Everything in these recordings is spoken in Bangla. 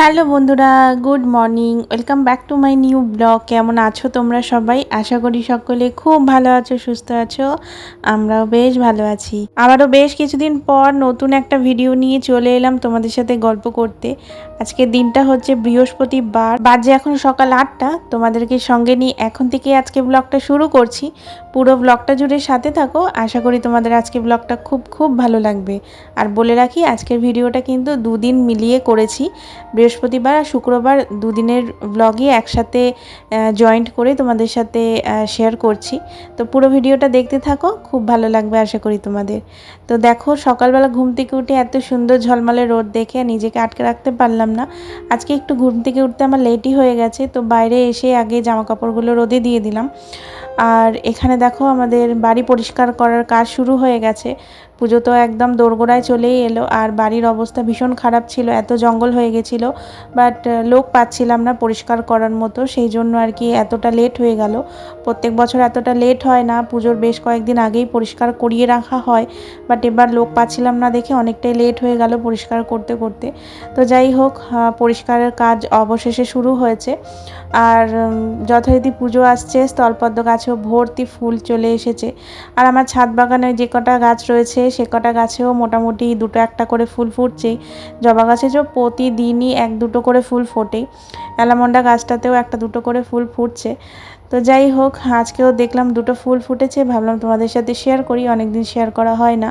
হ্যালো বন্ধুরা, good morning. Welcome back to my new blog. কেমন আছো তোমরা সবাই? আশা করি সকলে খুব ভালো আছো, সুস্থ আছো। আমরাও বেশ ভালো আছি। আবারও বেশ কিছুদিন পর নতুন একটা ভিডিও নিয়ে চলে এলাম তোমাদের সাথে গল্প করতে। আজকের দিনটা হচ্ছে বৃহস্পতিবার। বাজে এখন সকাল আটটা। তোমাদেরকে সঙ্গে নিয়ে এখন থেকে আজকে ব্লগটা শুরু করছি। পুরো ব্লগটা জুড়ে সাথে থাকো। আশা করি তোমাদের আজকে ব্লগটা খুব খুব ভালো লাগবে। আর বলে রাখি, আজকের ভিডিওটা কিন্তু দুদিন মিলিয়ে করেছি। বৃহস্পতিবার আর শুক্রবার দুদিনের ব্লগই একসাথে জয়েন্ট করে তোমাদের সাথে শেয়ার করছি। তো পুরো ভিডিওটা দেখতে থাকো, খুব ভালো লাগবে আশা করি তোমাদের। তো দেখো, সকালবেলা ঘুম থেকে উঠে এত সুন্দর ঝলমলে রোদ দেখে নিজেকে আটকে রাখতে পারলাম না। আজকে একটু ঘুম থেকে উঠতে আমার লেটই হয়ে গেছে, তো বাইরে এসে আগে জামা কাপড়গুলো রোদে দিয়ে দিলাম। আর এখানে দেখো আমাদের বাড়ি পরিষ্কার করার কাজ শুরু হয়ে গেছে। পুজো তো একদম দোরগোড়ায় চলেই এলো আর বাড়ির অবস্থা ভীষণ খারাপ ছিল, এত জঙ্গল হয়ে গেছিল বাট লোক পাচ্ছিলাম না পরিষ্কার করার মতো, সেই জন্য আর কি এতটা লেট হয়ে গেল। প্রত্যেক বছর এতটা লেট হয় না, পুজোর বেশ কয়েকদিন আগেই পরিষ্কার করিয়ে রাখা হয় বাট এবার লোক পাচ্ছিলাম না দেখে অনেকটাই লেট হয়ে গেল পরিষ্কার করতে করতে। তো যাই হোক পরিষ্কারের কাজ অবশেষে শুরু হয়েছে। আর যথারীতি পুজো আসছে, স্থলপদ্ম গাছেও ভর্তি ফুল চলে এসেছে। আর আমার ছাদ বাগানে যে কটা গাছ রয়েছে সে কটা গাছেও মোটামুটি দুটো একটা করে ফুল ফুটছেই জবা গাছে যে প্রতিদিনই এক দুটো করে ফুল ফোটে। অ্যালামন্ডা গাছটাতেও একটা দুটো করে ফুল ফুটছে। তো যাই হোক, আজকেও দেখলাম দুটো ফুল ফুটেছে। ভাবলাম তোমাদের সাথে শেয়ার করি, অনেকদিন শেয়ার করা হয় না।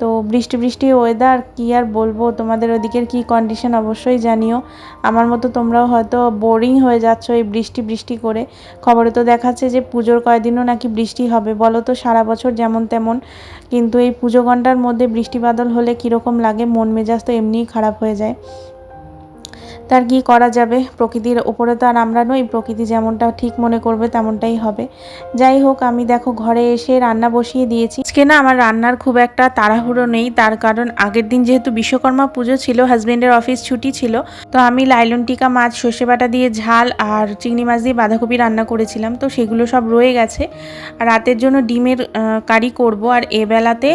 তো বৃষ্টি বৃষ্টি ওয়েদার কী আর বলব? তোমাদের ওদিকের কি কন্ডিশন অবশ্যই জানিও। আমার মতো তোমরাও হয়তো বোরিং হয়ে যাচ্ছ এই বৃষ্টি বৃষ্টি করে। খবরে তো দেখাচ্ছে যে পুজোর কয়দিনও নাকি বৃষ্টি হবে। বলো তো, সারা বছর যেমন তেমন। কিন্তু এই পুজো ঘণ্টার মধ্যে বৃষ্টি বাদল হলে কীরকম লাগে? মন মেজাজ তো এমনিই খারাপ হয়ে যায়। তার কি করা যাবে? প্রকৃতির ওপরে তো আর আমরা নই, প্রকৃতি যেমনটা ঠিক মনে করবে তেমনটাই হবে। যাই হোক, আমি দেখো ঘরে এসে রান্না বসিয়ে দিয়েছি। আজকে না আমার রান্নার খুব একটা তাড়াহুড়ো নেই, তার কারণ আগের দিন যেহেতু বিশ্বকর্মা পুজো ছিল হাজব্যান্ডের অফিস ছুটি ছিল, তো আমি লাইলন টিকা মাছ, সর্ষে বাটা দিয়ে ঝাল আর চিংড়ি মাছ দিয়ে বাঁধাকপি রান্না করেছিলাম, তো সেগুলো সব রয়ে গেছে। আর রাতের জন্য ডিমের কারি করব আর এ বেলাতে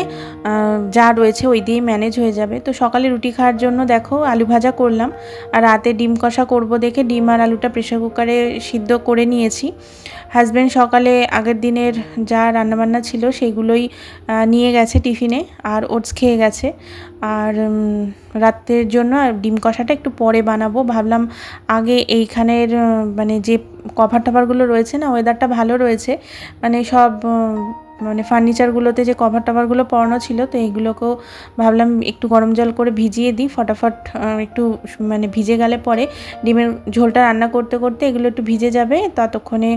যা রয়েছে ওই দিয়েই ম্যানেজ হয়ে যাবে। তো সকালে রুটি খাওয়ার জন্য দেখো আলু ভাজা করলাম, আর রাত রাতে ডিম কষা করব দেখে ডিম আর আলুটা প্রেশার কুকারে সিদ্ধ করে নিয়েছি। হাজব্যান্ড সকালে আগের দিনের যা রান্নাবান্না ছিল সেগুলোই নিয়ে গেছে টিফিনে আর ওটস খেয়ে গেছে। আর রাতের জন্য ডিম কষাটা একটু পরে বানাবো। ভাবলাম আগে এইখানের মানে যে কভার টভারগুলো রয়েছে না ওয়েদারটা ভালো রয়েছে। মানে সব মানে ফার্নিচারগুলোতে যে কভার টভারগুলো পরানো ছিল, তো এইগুলোকেও ভাবলাম একটু গরম জল করে ভিজিয়ে দিই, ফটাফট একটু মানে ভিজে গেলে পরে ডিমের ঝোলটা রান্না করতে করতে এগুলো একটু ভিজে যাবে, ততক্ষণে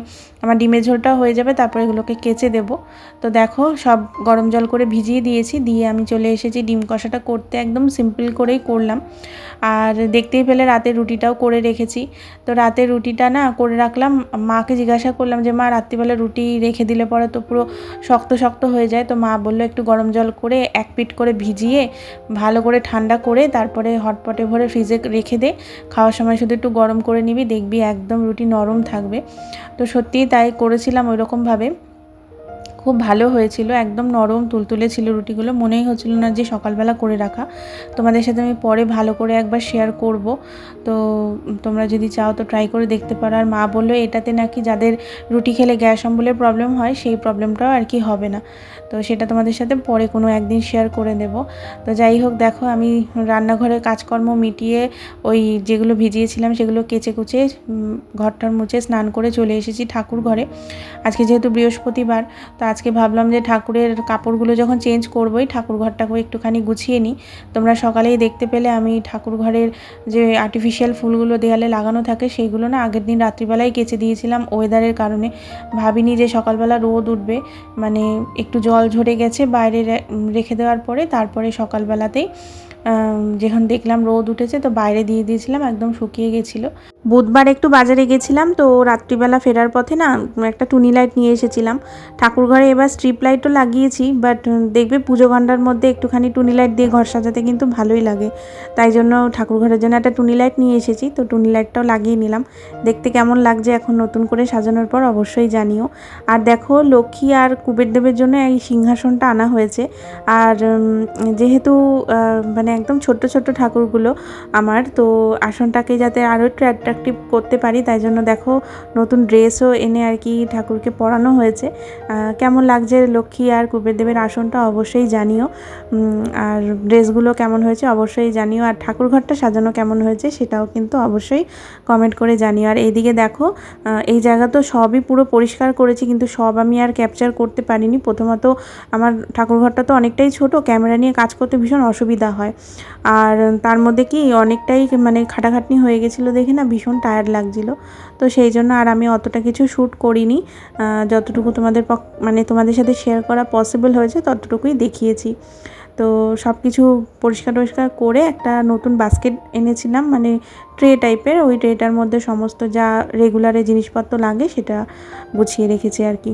আমার ডিমের ঝোলটা হয়ে যাবে, তারপর এগুলোকে কেচে দেব। তো দেখো, সব গরম জল করে ভিজিয়ে দিয়েছি, দিয়ে আমি চলে এসেছি ডিম কষাটা করতে, একদম সিম্পল করেই করলাম। আর দেখতেই পেলে রাতের রুটিটাও করে রেখেছি। তো রাতের রুটিটা না করে রাখলাম, মাকে জিজ্ঞাসা করলাম যে, মা, রাত্রিবেলা রুটি রেখে দিলে পরে তো পুরো শক্ত শক্ত হয়ে যায়, তো মা বলল একটু গরম জল করে এক পিট করে ভিজিয়ে ভালো করে ঠান্ডা করে তারপরে হটপটে ভরে ফ্রিজে রেখে দে, খাওয়ার সময় শুধু একটু গরম করে নিবি, দেখবি একদম রুটি নরম থাকবে। তো সত্যিই তাই করেছিলাম ওই রকমভাবে খুব ভালো হয়েছিল, একদম নরম তুলতুলে ছিল রুটিগুলো, মনেই হচ্ছিল না যে সকালবেলা করে রাখা। তোমাদের সাথে আমি পরে ভালো করে একবার শেয়ার করব। তো তোমরা যদি চাও তো ট্রাই করে দেখতে পারো। আর মা বলল, এটাতে নাকি যাদের রুটি খেলে গ্যাস অম্বলের প্রবলেম হয়, সেই প্রবলেমটাও আর কি হবে না। তো সেটা তোমাদের সাথে পরে কোনো একদিন শেয়ার করে দেব। তো যাই হোক, দেখো আমি রান্নাঘরের কাজকর্ম মিটিয়ে ওই যেগুলো ভিজিয়েছিলাম সেগুলো কেচে কুচে ঘরটার মুছে স্নান করে চলে এসেছি ঠাকুর ঘরে। আজকে যেহেতু বৃহস্পতিবার, তো আজকে ভাবলাম যে ঠাকুরের কাপড়গুলো যখন চেঞ্জ করবোই, ঠাকুর ঘরটাকেও একটুখানি গুছিয়ে নিই। তোমরা সকালেই দেখতে পেলে আমি ঠাকুর ঘরের যে আর্টিফিশিয়াল ফুলগুলো দেয়ালে লাগানো থাকে, সেইগুলো না আগের দিন রাত্রিবেলায় কেচে দিয়েছিলাম ওয়েদারের কারণে। ভাবিনি যে সকালবেলা রোদ উঠবে মানে একটু জল ঝরে গেছে বাইরে রেখে দেওয়ার পরে তারপরে সকালবেলাতেই যখন দেখলাম রোদ উঠেছে, তো বাইরে দিয়ে দিয়েছিলাম, একদম শুকিয়ে গেছিল। বুধবার একটু বাজারে গেছিলাম, তো রাত্রিবেলা ফেরার পথে না একটা টুনি লাইট নিয়ে এসেছিলাম। ঠাকুর ঘরে এবার স্ট্রিপ লাইটও লাগিয়েছি বাট দেখবে পুজো ঘণ্টার মধ্যে একটুখানি টুনি লাইট দিয়ে ঘর সাজাতে কিন্তু ভালোই লাগে। তাই জন্য ঠাকুর ঘরের জন্য একটা টুনি লাইট নিয়ে এসেছি, তো টুনি লাইটটাও লাগিয়ে নিলাম। দেখতে কেমন লাগছে এখন নতুন করে সাজানোর পর অবশ্যই জানিও। আর দেখো, লক্ষ্মী আর কুবের দেবের জন্য এই সিংহাসনটা আনা হয়েছে। আর যেহেতু মানে একদম ছোট্ট ছোট্ট ঠাকুরগুলো আমার। তো আসনটাকে যাতে আরও একটু অ্যাট্রাকটিভ করতে পারি, তাই জন্য দেখো নতুন ড্রেসও এনে আর কি ঠাকুরকে পরানো হয়েছে। কেমন লাগছে লক্ষ্মী আর কুবের দেবের আসনটা অবশ্যই জানিও। আর ড্রেসগুলো কেমন হয়েছে অবশ্যই জানিও। আর ঠাকুর ঘরটা সাজানো কেমন হয়েছে সেটাও কিন্তু অবশ্যই কমেন্ট করে জানিও। আর এইদিকে দেখো এই জায়গা তো সবই পুরো পরিষ্কার করেছি, কিন্তু সব আমি আর ক্যাপচার করতে পারিনি। প্রথমত আমার ঠাকুর ঘরটা তো অনেকটাই ছোট, ক্যামেরা নিয়ে কাজ করতে ভীষণ অসুবিধা হয়। আর তার মধ্যে কি অনেকটাই মানে খাটাখাটনি হয়ে গেছিল দেখে না, ভীষণ টায়ার্ড লাগছিল। তো সেই জন্য আর আমি অতটা কিছু শ্যুট করিনি। যতটুকু তোমাদের মানে তোমাদের সাথে শেয়ার করা পসিবল হয়েছে, ততটুকুই দেখিয়েছি। তো সব কিছু পরিষ্কার টরিষ্কার করে একটা নতুন বাস্কেট এনেছিলাম মানে ট্রে টাইপের ওই ট্রেটার মধ্যে সমস্ত যা রেগুলারে জিনিসপত্র লাগে, সেটা গুছিয়ে রেখেছি আর কি।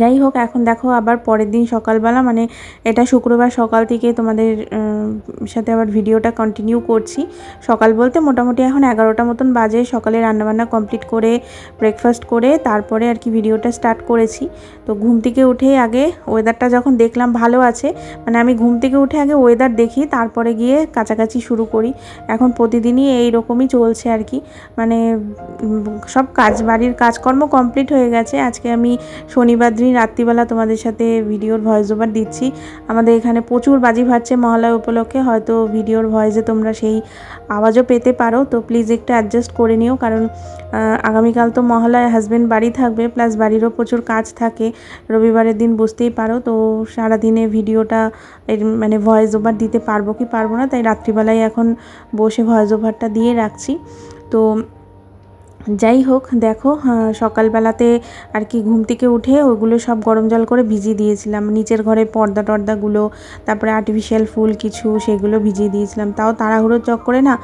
যাই হোক, এখন দেখো আবার পরের দিন সকালবেলা মানে এটা শুক্রবার সকাল থেকে তোমাদের সাথে আবার ভিডিওটা কন্টিনিউ করছি। সকাল বলতে মোটামুটি এখন এগারোটা মতন বাজে, সকালে রান্নাবান্না কমপ্লিট করে ব্রেকফাস্ট করে, তারপরে আর কি ভিডিওটা স্টার্ট করেছি। তো ঘুম থেকে উঠে আগে ওয়েদারটা যখন দেখলাম ভালো আছে মানে আমি ঘুম থেকে উঠে আগে ওয়েদার দেখি, তারপরে গিয়ে কাছাকাছি শুরু করি। এখন প্রতিদিনই এই রকমই চলছে আর কি। মানে সব কাজ বাড়ির কাজকর্ম কমপ্লিট হয়ে গেছে। আজকে আমি শনিবার দিন রাত্রিবেলা তোমাদের সাথে ভিডিওর ভয়েস ওভার দিচ্ছি। আমাদের এখানে প্রচুর বাজি ফাটছে মহালয়া উপলক্ষে, হয়তো ভিডিওর ভয়েসে তোমরা সেই আওয়াজও পেতে পারো। তো প্লিজ একটু অ্যাডজাস্ট করে নিও, কারণ আগামীকাল তো মহালয়া হাজব্যান্ড বাড়ি থাকবে প্লাস বাড়িরও প্রচুর কাজ থাকে। রবিবারের দিন বুঝতেই পারো, তো সারাদিনে ভিডিওটা মানে ভয়েস ওভার দিতে পারব কি পারব না, তাই রাত্রিবেলায় এখন বসে ভয়েস ওভারটা দিয়ে রাখছি। তো যাই হোক দেখো সকালবেলাতে আর কি ঘুম থেকে উঠে ওগুলো সব গরম জল করে ভিজিয়ে দিয়েছিলাম। নিচের ঘরে পর্দা টর্দাগুলো, তারপরে আর্টিফিশিয়াল ফুল কিছু সেগুলো ভিজিয়ে দিয়েছিলাম। তাও তাড়াহুড়োর চক্করে না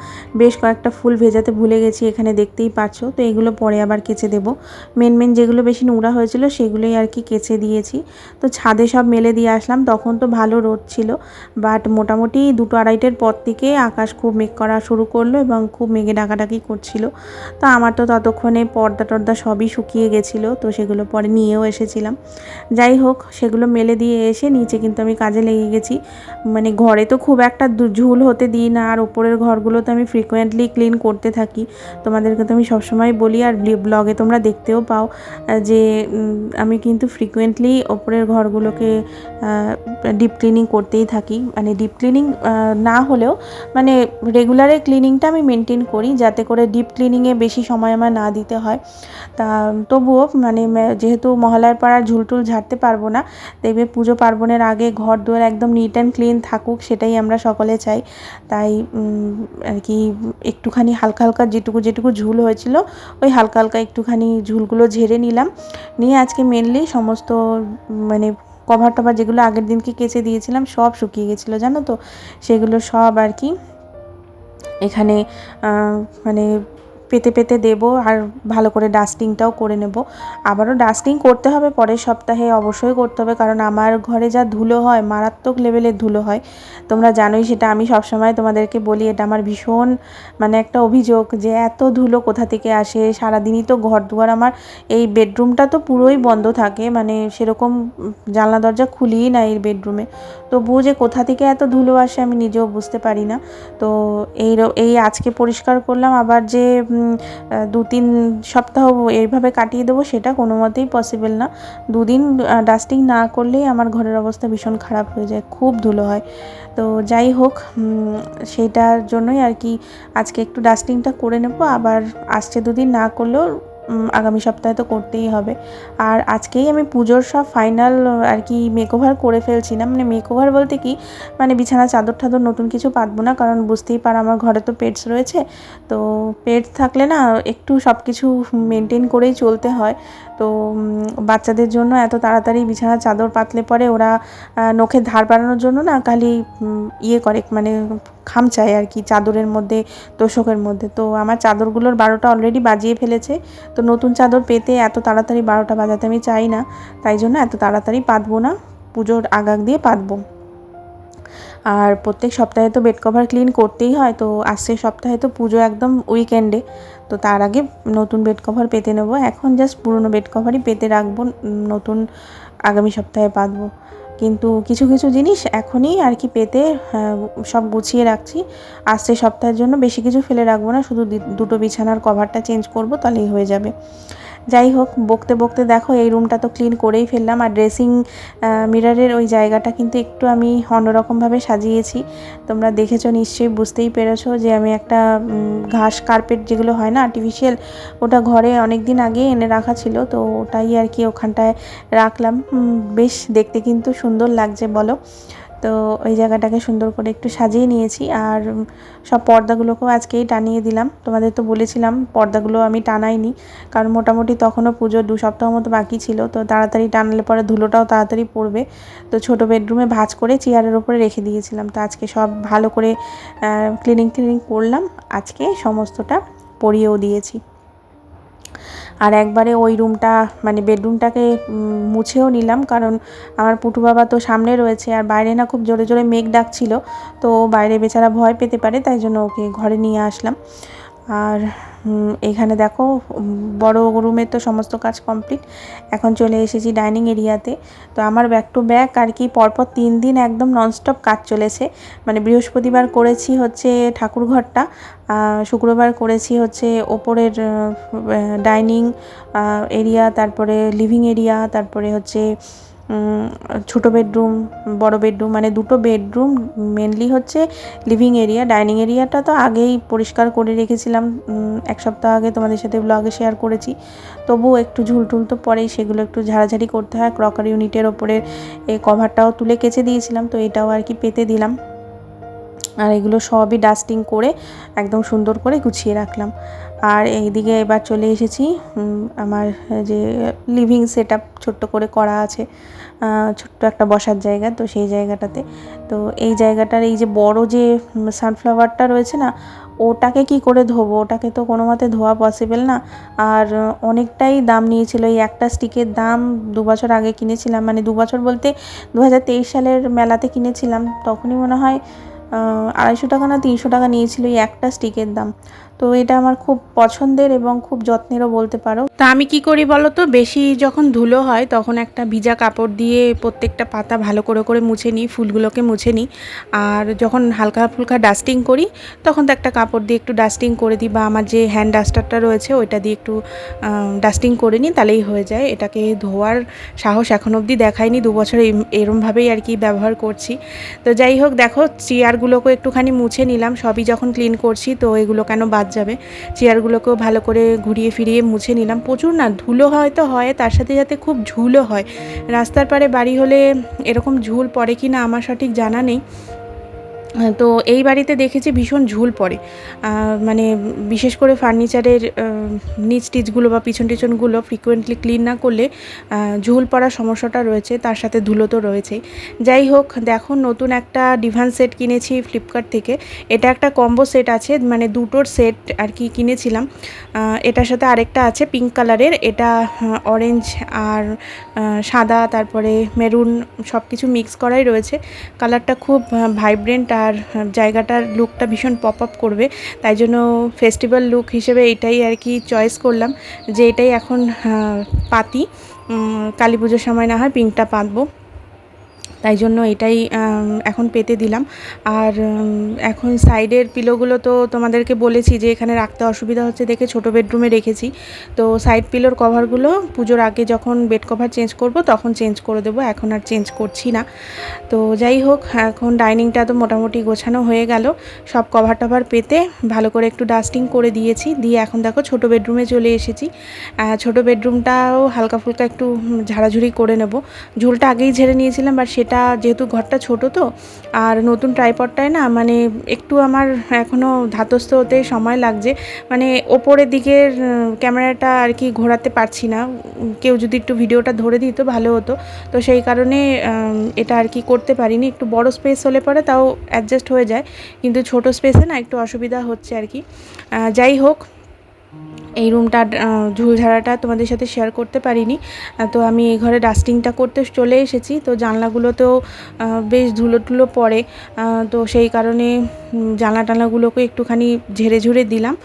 বেশ কয়েকটা ফুল ভেজাতে ভুলে গেছি, এখানে দেখতেই পাচ্ছ। তো এগুলো পরে আবার কেচে দেবো। মেন মেন যেগুলো বেশি নোংরা হয়েছিল সেগুলোই আর কি কেচে দিয়েছি। তো ছাদে সব মেলে দিয়ে আসলাম। তখন তো ভালো রোদ ছিল বাট মোটামুটি দুটো আড়াইটের পর থেকে আকাশ খুব মেঘ করা শুরু করল এবং খুব মেঘে ডাকাডাকি করছিল। তো আমার তো ততক্ষণে পর্দা টর্দা সবই শুকিয়ে গেছিল, তো সেগুলো পরে নিয়েও এসেছিলাম। যাই হোক, সেগুলো মেলে দিয়ে এসে নিচে কিন্তু আমি কাজে লেগে গেছি। মানে ঘরে তো খুব একটা ঝুল হতে দিই না, আর ওপরের ঘরগুলো তো আমি ফ্রিকোয়েন্টলি ক্লিন করতে থাকি। তোমাদেরকে তো আমি সবসময় বলি, আর ব্লগে তোমরা দেখতেও পাও যে আমি কিন্তু ফ্রিকোয়েন্টলি ওপরের ঘরগুলোকে ডিপ ক্লিনিং করতেই থাকি। মানে ডিপ ক্লিনিং না হলেও মানে রেগুলারে ক্লিনিংটা আমি মেনটেন করি, যাতে করে ডিপ ক্লিনিংয়ে বেশি সময় আমার না দিতে হয়। তা তবুও মানে যেহেতু মহালয়ার পাড়ার ঝুলটুল ঝাড়তে পারব না, দেখবে পুজো পার্বণের আগে ঘর, দুয়ার একদম নিট অ্যান্ড ক্লিন থাকুক, সেটাই আমরা সকলে চাই। তাই আর কি, একটুখানি হালকা হালকা যেটুকু যেটুকু ঝুল হয়েছিল, ওই হালকা হালকা একটুখানি ঝুলগুলো ঝেড়ে নিলাম। নিয়ে আজকে মেনলি সমস্ত মানে কভার টভার যেগুলো আগের দিনকে কেচে দিয়েছিলাম, সব শুকিয়ে গেছিল, জানো তো? সেগুলো সব আর কি, এখানে মানে পেতে পেতে দেব আর ভালো করে ডাস্টিংটাও করে নেব। আবারও ডাস্টিং করতে হবে, পরের সপ্তাহে অবশ্যই করতে হবে, কারণ আমার ঘরে যা ধুলো হয়, মারাত্মক লেভেলের ধুলো হয়। তোমরা জানোই সেটা আমি সবসময় তোমাদেরকে বলি, এটা আমার ভীষণ মানে একটা অভিযোগ যে এত ধুলো কোথা থেকে আসে? সারাদিনই তো ঘর দুয়ার আমার, এই বেডরুমটা তো পুরোই বন্ধ থাকে মানে সেরকম জানলা দরজা খুলিই না এই বেডরুমে তবুও যে কোথা থেকে এত ধুলো আসে আমি নিজেও বুঝতে পারি না। তো এই এই আজকে পরিষ্কার করলাম, আবার যে দু তিন সপ্তাহ এইভাবে কাটিয়ে দেবো, সেটা কোনো মতেই পসিবল না। দুদিন ডাস্টিং না করলেই আমার ঘরের অবস্থা ভীষণ খারাপ হয়ে যায়, খুব ধুলো হয়। তো যাই হোক সেটার জন্যই আর কি আজকে একটু ডাস্টিংটা করে নেব, আবার আসছে দুদিন না করলেও আগামী সপ্তাহে তো করতেই হবে। আর আজকেই আমি পুজোর সব ফাইনাল আর কি মেকওভার করে ফেলছিলাম। মানে মেকওভার বলতে কি মানে বিছানা, চাদর, ঠাদর নতুন কিছু পাতবো না, কারণ বুঝতেই পার আমার ঘরে তো পেটস রয়েছে। তো পেটস থাকলে না, একটু সব কিছু মেনটেন করেই চলতে হয়। তো বাচ্চাদের জন্য এত তাড়াতাড়ি বিছানার চাদর পাতলে পরে ওরা নখের ধার বাড়ানোর জন্য না খালি ইয়ে করে মানে খামচায় আর কি, চাদরের মধ্যে, তোষকের মধ্যে। তো আমার চাদরগুলোর বারোটা অলরেডি বাজিয়ে ফেলেছে। তো নতুন চাদর পেতে এত তাড়াতাড়ি বারোটা বাজাতে আমি চাই না। তাই জন্য এত তাড়াতাড়ি পাতবো না। পুজোর আগাগ দিয়ে পাতবো। আর প্রত্যেক সপ্তাহে তো বেড কভার ক্লিন করতেই হয়, তো আসছে সপ্তাহে তো পুজো একদম উইকেন্ডে তো তার আগে নতুন বেড কভার পেতে নেব। এখন জাস্ট পুরনো বেড কভারই পেতে রাখব, নতুন আগামী সপ্তাহে পাতবো কিন্তু কিছু কিছু জিনিস এখনই আর কি পেতে সব গুছিয়ে রাখছি। আসছে সপ্তাহের জন্য বেশি কিছু ফেলে রাখব না, শুধু দুটো বিছানার কভারটা চেঞ্জ করব, তাহলেই হয়ে যাবে। যাই হোক, বকতে বকতে দেখো এই রুমটা তো ক্লিন করেই ফেললাম আর ড্রেসিং মিররের ওই জায়গাটা কিন্তু একটু আমি অন্যরকমভাবে সাজিয়েছি। তোমরা দেখেছ নিশ্চয়ই, বুঝতেই পেরেছ যে আমি একটা ঘাস কার্পেট যেগুলো হয় না আর্টিফিশিয়াল ওটা ঘরে অনেক দিন আগে এনে রাখা ছিল, তো ওটাই আর কি ওখানটায় রাখলাম। বেশ দেখতে কিন্তু সুন্দর লাগছে, বলো। তো ওই জায়গাটাকে সুন্দর করে একটু সাজিয়ে নিয়েছি আর সব পর্দাগুলোকেও আজকেই টানিয়ে দিলাম। তোমাদের তো বলেছিলাম, পর্দাগুলো আমি টানাইনি, কারণ মোটামুটি তখনও পুজোর দু সপ্তাহ মতো বাকি ছিল, তো তাড়াতাড়ি টানলে পরে ধুলোটাও তাড়াতাড়ি পড়বে। তো ছোট বেডরুমে ভাজ করে চেয়ারের ওপরে রেখে দিয়েছিলাম। তো আজকে সব ভালো করে ক্লিনিং ক্লিনিং করলাম। আজকে সমস্তটা পরিয়েও দিয়েছি। আর একবারে ওই রুমটা মানে বেডরুমটাকে মুছেও নিলাম। কারণ আমার পুটু বাবা তো সামনে রয়েছে, আর বাইরে না খুব জোরে জোরে মেঘ ডাকছিল। তো বাইরে বেচারা ভয় পেতে পারে, তাই জন্য ওকে ঘরে নিয়ে আসলাম। আর এখানে দেখো বড় রুমের তো সমস্ত কাজ কমপ্লিট। এখন চলে এসেছি ডাইনিং এরিয়াতে। তো আমার ব্যাক টু ব্যাক আর কি পরপর তিন দিন একদম ননস্টপ কাজ চলেছে। মানে বৃহস্পতিবার করেছি হচ্ছে ঠাকুরঘরটা শুক্রবার করেছি হচ্ছে ওপরের ডাইনিং এরিয়া, তারপরে লিভিং এরিয়া তারপরে হচ্ছে ছোটো বেডরুম, বড় বেডরুম মানে দুটো বেডরুম মেনলি হচ্ছে লিভিং এরিয়া ডাইনিং এরিয়াটা তো আগেই পরিষ্কার করে রেখেছিলাম। এক সপ্তাহ আগে তোমাদের সাথে ব্লগে শেয়ার করেছি। তবুও একটু ঝুলটুল তো পরেই সেগুলো একটু ঝাড়াঝাড়ি করতে হয়। ক্রকার ইউনিটের ওপরে এই কভারটাও তুলে কেচে দিয়েছিলাম, তো এটাও আর কি পেতে দিলাম। আর এগুলো সবই ডাস্টিং করে একদম সুন্দর করে গুছিয়ে রাখলাম। আর এইদিকে এবার চলে এসেছি আমার যে লিভিং সেট আপ ছোট্ট করে করা আছে ছোট্ট একটা বসার জায়গা, তো সেই জায়গাটাতে। তো এই জায়গাটার এই যে বড় যে সানফ্লাওয়ারটা রয়েছে না, ওটাকে কি করে ধোবো? ওটাকে তো কোনো মতে ধোয়া পসিবল না। আর অনেকটাই দাম নিয়েছিল। এই একটা স্টিকের দাম দু বছর আগে কিনেছিলাম। মানে দু বছর বলতে দু হাজার তেইশ সালের মেলাতে কিনেছিলাম। তখনই মনে হয় আড়াইশো টাকা না তিনশো টাকা নিয়েছিল এই একটা স্টিকের দাম। তো এটা আমার খুব পছন্দের এবং খুব যত্নেরও বলতে পারো। তা আমি কি করি বলো তো? বেশি যখন ধুলো হয় তখন একটা ভিজা কাপড় দিয়ে প্রত্যেকটা পাতা ভালো করে করে মুছে নিই, ফুলগুলোকে মুছে নিই। আর যখন হালকা ফুলকা ডাস্টিং করি, তখন তো একটা কাপড় দিয়ে একটু ডাস্টিং করে দিই বা আমার যে হ্যান্ড ডাস্টারটা রয়েছে ওইটা দিয়ে একটু ডাস্টিং করে নিই, তাহলেই হয়ে যায়। এটাকে ধোয়ার সাহস এখন অবধি দেখায়নি দু বছর এরমভাবেই আর কি ব্যবহার করছি। তো যাই হোক, দেখো চেয়ারগুলোকেও একটুখানি মুছে নিলাম, সবই যখন ক্লিন করছি তো এগুলো কেন বাদ যাবে? চেয়ারগুলোকেও ভালো করে ঘুরিয়ে ফিরিয়ে মুছে নিলাম। প্রচুর না, ধুলো হয়তো হয়, তার সাথে সাথে খুব ঝুলও হয়। রাস্তার পারে বাড়ি হলে এরকম ঝুল পড়ে কি না আমার সঠিক জানা নেই। তো এই বাড়িতে দেখেছি ভীষণ ঝুল পড়ে। মানে বিশেষ করে ফার্নিচারের নিচ টিচগুলো বা পিছন টিছনগুলো ফ্রিকোয়েন্টলি ক্লিন না করলে ঝুল পড়ার সমস্যাটা রয়েছে, তার সাথে ধুলো তো রয়েছেই। যাই হোক, দেখো নতুন একটা ডিভান সেট কিনেছি ফ্লিপকার্ট থেকে। এটা একটা কম্বো সেট আছে মানে দুটোর সেট আর কি কিনেছিলাম। এটার সাথে আরেকটা আছে পিঙ্ক কালারের এটা অরেঞ্জ আর সাদা, তারপরে মেরুন সব কিছু মিক্স করাই রয়েছে। কালারটা খুব ভাইব্রেন্ট আর জায়গাটার লুকটা ভীষণ পপ আপ করবে। তাই জন্য ফেস্টিভ্যাল লুক হিসেবে এটাই আর কি চয়েস করলাম যে এটাই এখন পাতি। কালী পুজোর সময় না হয় পিঙ্কটা পাতবো। তাই জন্য এটাই এখন পেতে দিলাম। আর এখন সাইডের পিলোগুলো তো তোমাদেরকে বলেছি যে এখানে রাখতে অসুবিধা হচ্ছে, দেখে ছোটো বেডরুমে রেখেছি। তো সাইড পিলোর কভারগুলো পুজোর আগে যখন বেড কভার চেঞ্জ করব, তখন চেঞ্জ করে দেবো, এখন আর চেঞ্জ করছি না। তো যাই হোক, এখন ডাইনিংটা তো মোটামুটি গোছানো হয়ে গেল। সব কভার টভার পেতে ভালো করে একটু ডাস্টিং করে দিয়েছি। দিয়ে এখন দেখো ছোটো বেডরুমে চলে এসেছি। ছোটো বেডরুমটাও হালকা ফুলকা একটু ঝাড়াঝুড়ি করে নেব। ঝুলটা আগেই ঝেড়ে নিয়েছিলাম বাট সেটা এটা যেহেতু ঘরটা ছোট তো, আর নতুন ট্রাইপডটায় না মানে একটু আমার এখনও ধাতস্থ হতে সময় লাগছে। মানে ওপরের দিকের ক্যামেরাটা আর কি ঘোরাতে পারছি না। কেউ যদি একটু ভিডিওটা ধরে দিত ভালো হতো। তো সেই কারণে এটা আর কি করতে পারিনি। একটু বড় স্পেস হলে পরে তাও অ্যাডজাস্ট হয়ে যায়। কিন্তু ছোট স্পেসে না একটু অসুবিধা হচ্ছে আর কি। যাই হোক এই রুমটা ঝুলঝাড়াটা তোমাদের সাথে শেয়ার করতে পারিনি। তো আমি এই ঘরে ডাস্টিংটা করতে চলে এসেছি। তো জানলাগুলোতেও বেশ ধুলো টুলো পড়ে তো সেই কারণে জানলা টানলাগুলোকে একটুখানি ঝেড়ে ঝুড়ে দিলাম।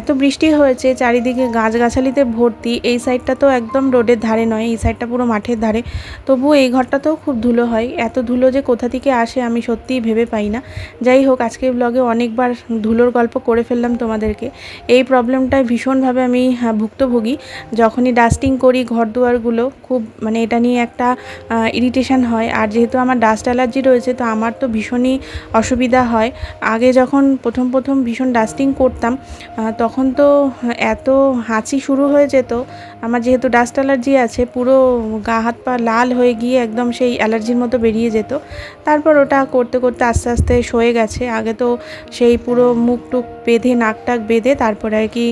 এত বৃষ্টি হয়েছে, চারিদিকে গাছগাছালিতে ভর্তি। এই সাইডটা তো একদম রোডের ধারে নয়, এই সাইডটা পুরো মাঠের ধারে। তবুও এই ঘরটাতেও খুব ধুলো হয়। এত ধুলো যে কোথা থেকে আসে আমি সত্যিই ভেবে পাই না। যাই হোক আজকে ব্লগে অনেকবার ধুলোর গল্প করে ফেললাম তোমাদেরকে। এই প্রবলেমটায় ভীষণভাবে আমি হ্যাঁ, ভুক্তভোগী। যখনই ডাস্টিং করি ঘর দুয়ারগুলো খুব মানে এটা নিয়ে একটা ইরিটেশন হয়। আর যেহেতু আমার ডাস্ট অ্যালার্জি রয়েছে তো আমার তো ভীষণই অসুবিধা হয়। আগে যখন প্রথম প্রথম ভীষণ ডাস্টিং করতাম তখন তো এত হাঁচি শুরু হয়ে যেত আমার যেহেতু ডাস্ট অ্যালার্জি আছে, পুরো গা হাত পা লাল হয়ে গিয়ে একদম সেই অ্যালার্জির মতো বেরিয়ে যেত। তারপর ওটা করতে করতে আস্তে আস্তে সয়ে গেছে। আগে তো সেই পুরো মুখ টুক বেঁধে, নাক টাক বেঁধে তারপরে আর কি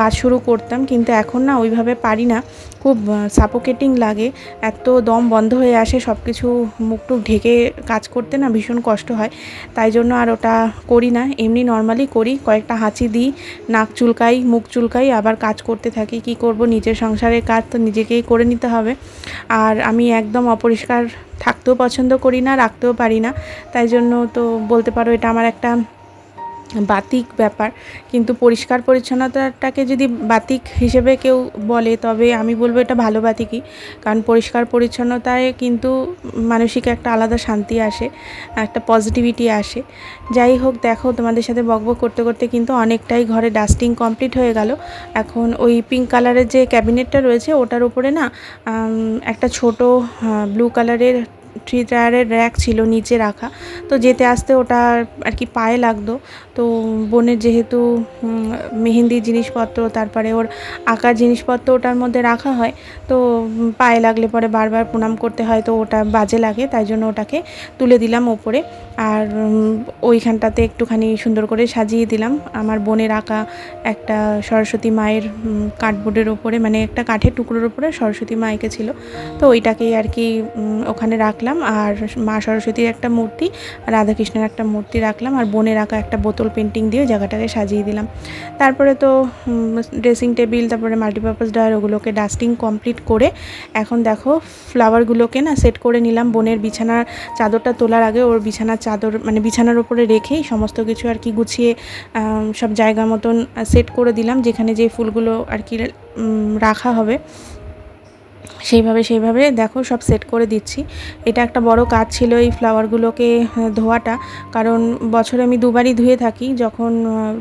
কাজ শুরু করতাম। কিন্তু এখন না ওইভাবে পারি না। খুব সাপোকেটিং লাগে। এত দম বন্ধ হয়ে আসে সব কিছু মুখ টুক ঢেকে কাজ করতে না ভীষণ কষ্ট হয়। তাই জন্য আর ওটা করি না। এমনি নর্মালি করি। কয়েকটা হাঁচি দিই, নাক চুলকাই, মুখ চুলকাই, আবার কাজ করতে থাকি। কি করব নিজের সংসারের কাজ তো নিজেকেই করে নিতে হবে। আর আমি একদম অপরিষ্কার থাকতেও পছন্দ করি না, রাখতেও পারি না। তাই জন্য তো বলতে পারো এটা আমার একটা বাতিক ব্যাপার। কিন্তু পরিষ্কার পরিচ্ছন্নতাটাকে যদি বাতিক হিসেবে কেউ বলে, তবে আমি বলব এটা ভালো বাতিকই। কারণ পরিষ্কার পরিচ্ছন্নতায় কিন্তু মানসিক একটা আলাদা শান্তি আসে, একটা পজিটিভিটি আসে। যাই হোক, দেখো, তোমাদের সাথে বকবক করতে করতে কিন্তু অনেকটাই ঘরে ডাস্টিং কমপ্লিট হয়ে গেল। এখন ওই পিঙ্ক কালারের যে ক্যাবিনেটটা রয়েছে, ওটার উপরে না একটা ছোট ব্লু কালারের থ্রি টায়ারের র্যাক ছিল নিচে রাখা। তো যেতে আসতে ওটা আর কি পায়ে লাগতো। তো বোনের যেহেতু মেহেন্দি জিনিসপত্র, তারপরে ওর আঁকার জিনিসপত্র ওটার মধ্যে রাখা হয়, তো পায়ে লাগলে পরে বারবার প্রণাম করতে হয়, তো ওটা বাজে লাগে, তাই জন্য ওটাকে তুলে দিলাম ওপরে। আর ওইখানটাতে একটুখানি সুন্দর করে সাজিয়ে দিলাম। আমার বোনের আঁকা একটা সরস্বতী মায়ের কাঠবোর্ডের ওপরে মানে একটা কাঠের টুকরোর ওপরে সরস্বতী মা এঁকেছিল। তো ওইটাকেই আর কি ওখানে রাখলাম। আর মা সরস্বতীর একটা মূর্তি, রাধাকৃষ্ণের একটা মূর্তি রাখলাম। আর বোনের আঁকা একটা বোতল পেন্টিং দিয়ে জায়গাটাকে সাজিয়ে দিলাম। তারপরে তো ড্রেসিং টেবিল, তারপরে মাল্টিপারপাস ড্রয়ার, ওগুলোকে ডাস্টিং কমপ্লিট করে এখন দেখো, ফ্লাওয়ারগুলোকে না সেট করে নিলাম। বোনের বিছানার চাদরটা তোলার আগে ওর বিছানার চাদর মানে বিছানার উপরে রেখেই সমস্ত কিছু আর কি গুছিয়ে সব জায়গা মতন সেট করে দিলাম, যেখানে যে ফুলগুলো আর কি রাখা হবে। সেইভাবে সেইভাবে দেখো সব সেট করে দিচ্ছি। এটা একটা বড় কাজ ছিল এই ফ্লাওয়ারগুলোকে ধোয়াটা। কারণ বছরে আমি দুবারই ধুয়ে থাকি যখন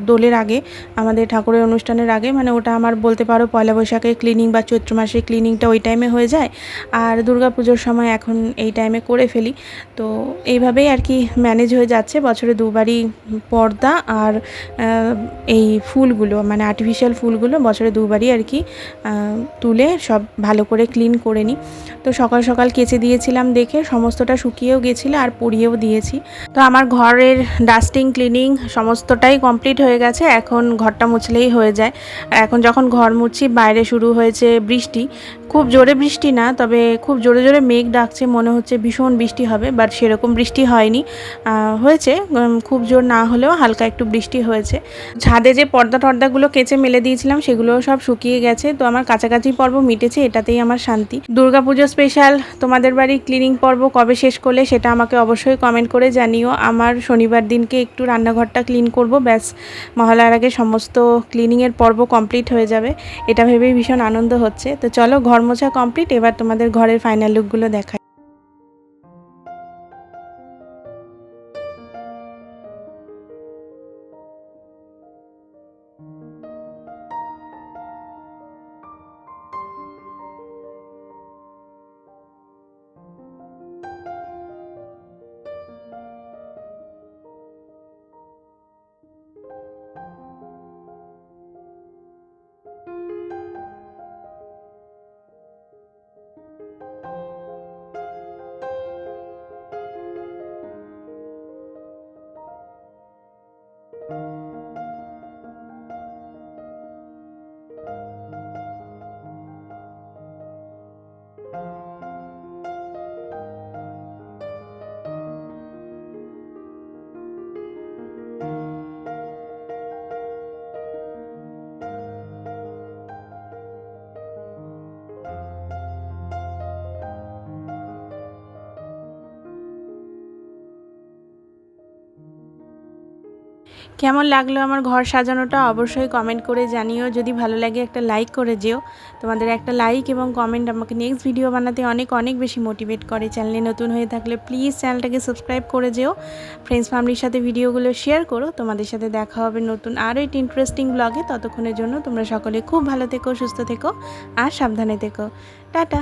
দোলের আগে, আমাদের ঠাকুরের অনুষ্ঠানের আগে। মানে ওটা আমার বলতে পারো পয়লা বৈশাখের ক্লিনিং বা চৈত্র মাসের ক্লিনিংটা ওই টাইমে হয়ে যায়। আর দুর্গা পুজোর সময় এখন এই টাইমে করে ফেলি। তো এইভাবেই আর কি ম্যানেজ হয়ে যাচ্ছে বছরে দুবারই পর্দা আর এই ফুলগুলো মানে আর্টিফিশিয়াল ফুলগুলো বছরে দুবারই আর কি তুলে সব ভালো করে ক্লিন করে নিই তো সকাল সকাল কেচে দিয়েছিলাম দেখে সমস্তটা শুকিয়েও গেছিল আর পরিয়েও দিয়েছি। তো আমার ঘরের ডাস্টিং, ক্লিনিং সমস্তটাই কমপ্লিট হয়ে গেছে। এখন ঘরটা মুছলেই হয়ে যায়। এখন যখন ঘর মুছি, বাইরে শুরু হয়েছে বৃষ্টি খুব জোরে বৃষ্টি না, তবে খুব জোরে জোরে মেঘ ডাকছে, মনে হচ্ছে ভীষণ বৃষ্টি হবে বাট সেরকম বৃষ্টি হয়নি। হয়েছে খুব জোর না হলেও হালকা একটু বৃষ্টি হয়েছে। ছাদে যে পর্দা টর্দাগুলো কেচে মেলে দিয়েছিলাম, সেগুলো সব শুকিয়ে গেছে, তো আমার কাছাকাছি পর্ব মিটেছে, এটাতেই আমার শান্তি। দুর্গাপুজো স্পেশাল তোমাদের বাড়ির ক্লিনিং পর্ব কবে শেষ করলে সেটা আমাকে অবশ্যই কমেন্ট করে জানিও। আমার শনিবার দিনকে একটু রান্নাঘরটা ক্লিন করব, ব্যাস মহালয়ার আগে সমস্ত ক্লিনিংয়ের পর্ব কমপ্লিট হয়ে যাবে, এটা ভেবেই ভীষণ আনন্দ হচ্ছে। তো চলো ঘর মোছা কমপ্লিট এবার তোমাদের ঘরের ফাইনাল লুকগুলো দেখাই। কেমন লাগল আমার ঘর সাজানোটা অবশ্যই কমেন্ট করে জানিও। যদি ভালো লাগে একটা লাইক করে যেও। তোমাদের একটা লাইক এবং কমেন্ট আমাকে নেক্সট ভিডিও বানাতে অনেক অনেক বেশি মোটিভেট করে। চ্যানেলে নতুন হয়ে থাকলে প্লিজ চ্যানেলটাকে সাবস্ক্রাইব করে যেও। ফ্রেন্ডস ফ্যামিলির সাথে ভিডিওগুলো শেয়ার করো। তোমাদের সাথে দেখা হবে নতুন আরও একটি ইন্টারেস্টিং ব্লগে ততক্ষণের জন্য তোমরা সকলে খুব ভালো থেকো, সুস্থ থেকো আর সাবধানে থেকো। টাটা!